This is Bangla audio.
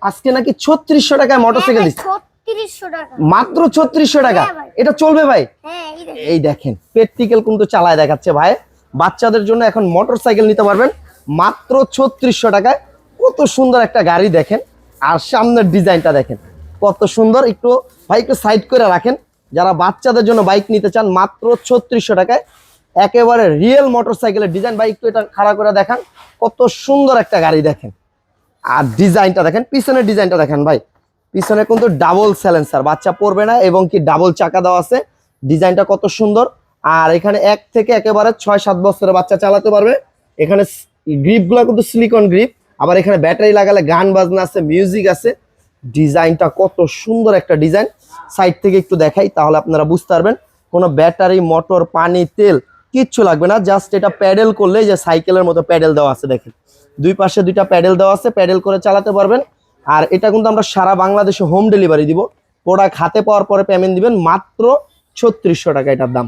আজকে নাকি ছত্রিশশো টাকায় মোটরসাইকেল দিচ্ছে। টাকা। মাত্র ছত্রিশশো টাকা। হ্যাঁ এটা চলবে ভাই? হ্যাঁ এই দেখেন। প্র্যাকটিক্যাল কিন্তু চালায় দেখাচ্ছে ভাই। বাচ্চাদের জন্য এখন মোটর সাইকেল নিতে পারবেন। মাত্র ছত্রিশশো টাকায়। কত সুন্দর একটা গাড়ি দেখেন। আর সামনের ডিজাইনটা দেখেন। কত সুন্দর। একটু ভাই একটু সাইড করে রাখেন। যারা বাচ্চাদের জন্য বাইক নিতে চান মাত্র ছত্রিশশো টাকায়। একেবারে রিয়েল মোটর সাইকেলের ডিজাইন ভাই একটু এটা খাড়া করে দেখান। কত সুন্দর একটা গাড়ি দেখেন। আর ডিজাইনটা দেখেন, পিছনের ডিজাইনটা দেখেন ভাই। পিছনে কিন্তু ডাবল স্যালেন্সার বাচ্চা পড়বে না এবং কি ডাবল চাকা দেওয়া আছে। ডিজাইনটা কত সুন্দর। আর এখানে এক থেকে একেবারে ছয়, সাত বছরের বাচ্চা চালাতে পারবে। এখানে গ্রিপগুলো কিন্তু সিলিকন গ্রিপ আবার এখানে ব্যাটারি লাগালে গান বাজনা আছে মিউজিক আছে। ডিজাইনটা কত সুন্দর একটা ডিজাইন। সাইড থেকে একটু দেখাই, তাহলে আপনারা বুঝতে পারবেন। কোনো ব্যাটারি মোটর পানি, তেল কিচ্ছু লাগবে না জাস্ট এটা প্যাডেল করলে যে সাইকেলের মতো প্যাডেল দেওয়া আছে, দেখেন। দুই পাশে দুইটা প্যাডেল দেওয়া আছে প্যাডেল করে চালাতে পারবেন। আর এটা কিন্তু আমরা সারা বাংলাদেশে হোম ডেলিভারি দিব। প্রোডাক্ট হাতে পাওয়ার পরে পেমেন্ট দিবেন মাত্র ছত্রিশশো টাকা এটার দাম।